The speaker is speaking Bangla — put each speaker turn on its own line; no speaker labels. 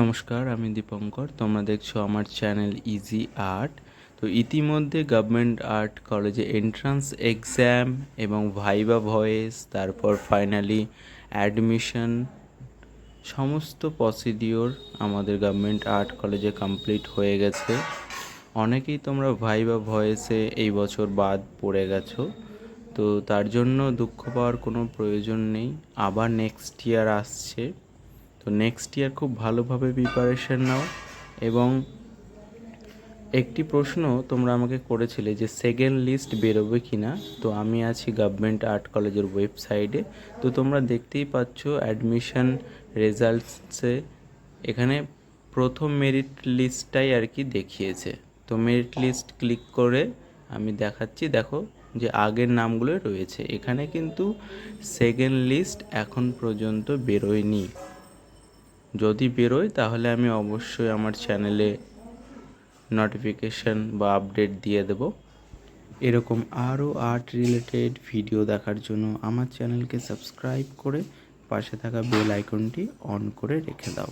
নমস্কার, আমি দীপঙ্কর। তোমরা দেখছ আমার চ্যানেল ইজি আর্ট তো ইতিমধ্যে গভর্নমেন্ট আর্ট কলেজে এন্ট্রান্স এক্সাম এবং ভাইবা ভয়েস তারপর ফাইনালি অ্যাডমিশন সমস্ত প্রসিডিওর আমাদের গভর্নমেন্ট আর্ট কলেজে কমপ্লিট হয়ে গেছে। অনেকেই তোমরা ভাইবা ভয়েসে এই বছর বাদ পড়ে গেছো। তো তার জন্য দুঃখ পাওয়ার কোনো প্রয়োজন নেই। আবার নেক্সট ইয়ার আসছে। তো নেক্সট ইয়ার খুব ভালোভাবে প্রিপারেশন নাও এবং একটি প্রশ্ন তোমরা আমাকে করেছিলে যে সেকেন্ড লিস্ট বেরোবে কি না তো আমি আছি গভর্নমেন্ট আর্ট কলেজের ওয়েবসাইটে তো তোমরা দেখতেই পাচ্ছ অ্যাডমিশন রেজাল্টসে এখানে প্রথম মেরিট লিস্টটাই আর কি দেখিয়েছে। তো মেরিট লিস্ট ক্লিক করে আমি দেখাচ্ছি, দেখো যে আগের নামগুলো রয়েছে। এখানে কিন্তু সেকেন্ড লিস্ট এখন পর্যন্ত বেরোয়নি। যদি বেরোয়, তাহলে আমি অবশ্যই আমার চ্যানেলে নোটিফিকেশান বা আপডেট দিয়ে দেব। এরকম আরও আর্ট রিলেটেড ভিডিও দেখার জন্য আমার চ্যানেলকে সাবস্ক্রাইব করে পাশে থাকা বেল আইকনটি অন করে রেখে দাও।